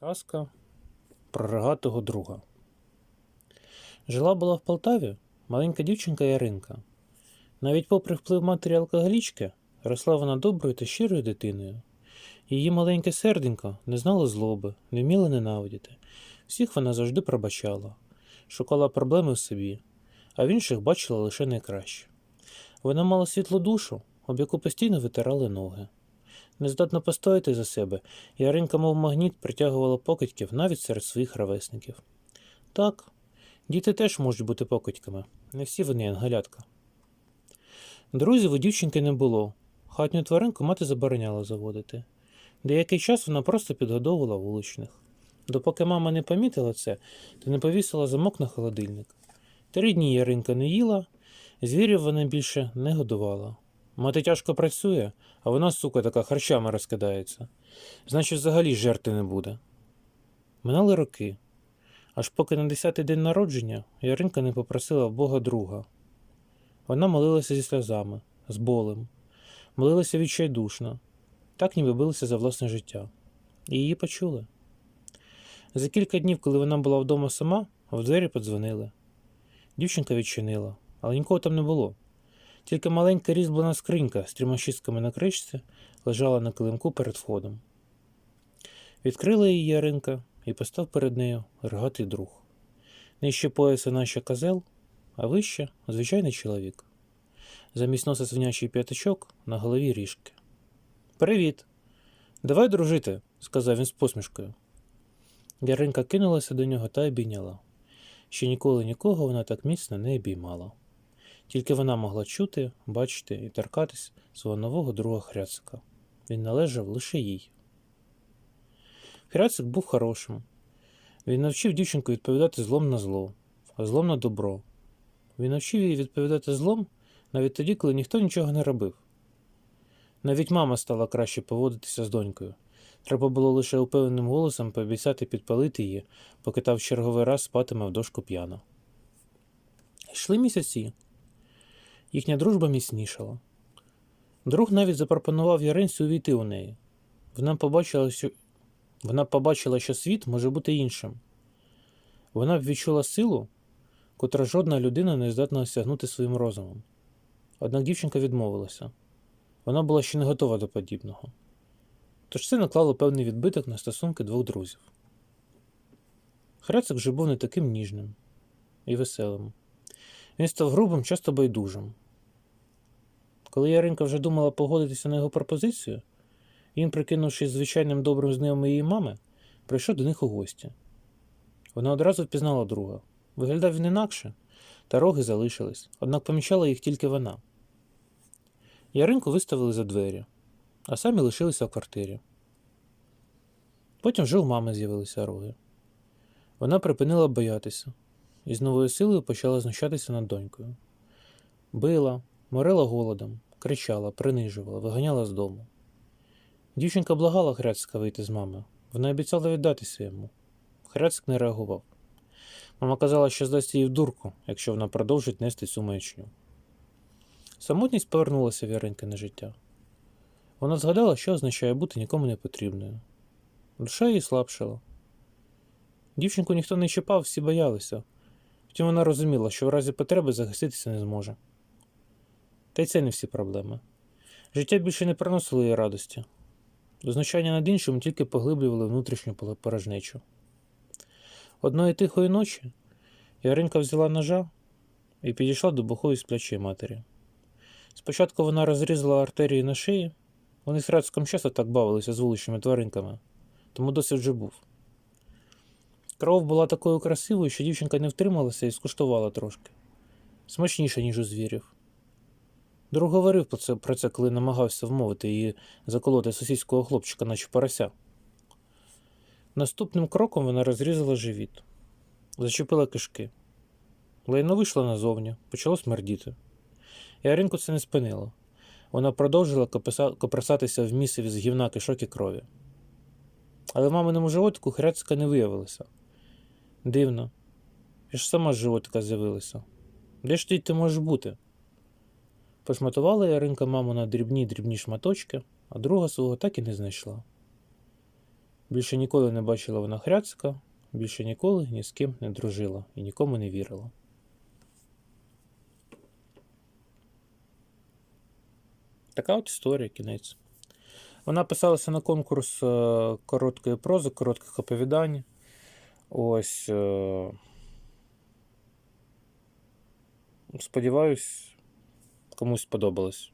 Казка про рогатого друга. Жила була в Полтаві маленька дівчинка Яринка. Навіть попри вплив матері алкоголічки, росла вона доброю та щирою дитиною. Її маленьке серденько не знало злоби, не вміло ненавидіти. Всіх вона завжди пробачала, шукала проблеми в собі, а в інших бачила лише найкраще. Вона мала світлу душу, об яку постійно витирали ноги. Нездатна постояти за себе, Яринка, мов магніт, притягувала покидьків навіть серед своїх ровесників. Так, діти теж можуть бути покидьками, не всі вони ангалятка. Друзів у дівчинки не було. Хатню тваринку мати забороняла заводити. Деякий час вона просто підгодовувала вуличних. Допоки мама не помітила це, то не повісила замок на холодильник. Три дні Яринка не їла, звірів вона більше не годувала. Мати тяжко працює, а вона, сука, така харчами розкидається. Значить, взагалі жерти не буде. Минали роки. Аж поки на десятий день народження Яринка не попросила Бога друга. Вона молилася зі сльозами, з болем, молилася відчайдушно, так ніби билася за власне життя. І її почули. За кілька днів, коли вона була вдома сама, в двері подзвонили. Дівчинка відчинила, але нікого там не було. Тільки маленька різьблена скринька з трьома шістками на кришці лежала на килимку перед входом. Відкрила її Яринка і постав перед нею рогатий друг. Нижче пояса наче козел, а вище звичайний чоловік. Замість носа свинячий п'ятачок на голові ріжки. Привіт. Давай дружити, сказав він з посмішкою. Яринка кинулася до нього та обійняла. Ще ніколи нікого вона так міцно не обіймала. Тільки вона могла чути, бачити і торкатись свого нового друга Хряцика. Він належав лише їй. Хряцик був хорошим. Він навчив дівчинку відповідати злом на зло, а злом на добро. Він навчив її відповідати злом навіть тоді, коли ніхто нічого не робив. Навіть мама стала краще поводитися з донькою. Треба було лише упевненим голосом пообіцяти підпалити її, поки та в черговий раз спатиме в дошку п'яна. Йшли місяці. Їхня дружба міцнішала. Друг навіть запропонував Яринці увійти у неї. Вона побачила, що... Вона побачила, що світ може бути іншим. Вона б відчула силу, котра жодна людина не здатна осягнути своїм розумом. Однак дівчинка відмовилася. Вона була ще не готова до подібного. Тож це наклало певний відбиток на стосунки двох друзів. Хряцик вже був не таким ніжним і веселим. Він став грубим, часто байдужим. Коли Яринка вже думала погодитися на його пропозицію, він, прикинувшись звичайним добрим знайомим її мами, прийшов до них у гості. Вона одразу впізнала друга. Виглядав він інакше, та роги залишились, однак помічала їх тільки вона. Яринку виставили за двері, а самі лишилися в квартирі. Потім вже у мами з'явилися роги. Вона припинила боятися і з новою силою почала знущатися над донькою. Била, морила голодом, кричала, принижувала, виганяла з дому. Дівчинка благала Хряцика вийти з мами. Вона обіцяла віддатися йому. Хряцик не реагував. Мама казала, що здасть її в дурку, якщо вона продовжить нести цю маячню. Самотність повернулася в Яринки на життя. Вона згадала, що означає бути нікому не потрібною. Душа її слабшала. Дівчинку ніхто не чіпав, всі боялися. Втім, вона розуміла, що в разі потреби захиститися не зможе. Та й це не всі проблеми. Життя більше не приносило їй радості. Знущання над іншим тільки поглиблювали внутрішню порожнечу. Одної тихої ночі Яринка взяла ножа і підійшла до бухої сплячої матері. Спочатку вона розрізала артерії на шиї, вони з Храцьком часто так бавилися з вуличними тваринками, тому досвід вже був. Кров була такою красивою, що дівчинка не втрималася і скуштувала трошки. Смачніше, ніж у звірів. Друг говорив про це, про це, коли намагався вмовити її заколоти сусідського хлопчика, наче порося. Наступним кроком вона розрізала живіт, зачепила кишки. Лайно вийшла назовні, почало смердіти. Яринку це не спинило. Вона продовжила копресатися в місиві з гівна кишок і крові. Але в маминому животику хряцика не виявилося. Дивно. Я ж сама животика з'явилася. Де ж ти ти можеш бути? Пошматувала Яринка маму на дрібні дрібні шматочки, а друга свого так і не знайшла. Більше ніколи не бачила вона Хряцика, більше ніколи ні з ким не дружила і нікому не вірила. Така от історія, кінець. Вона писалася на конкурс е, короткої прози, коротких оповідань. Ось. е, Сподіваюсь, комусь сподобалось.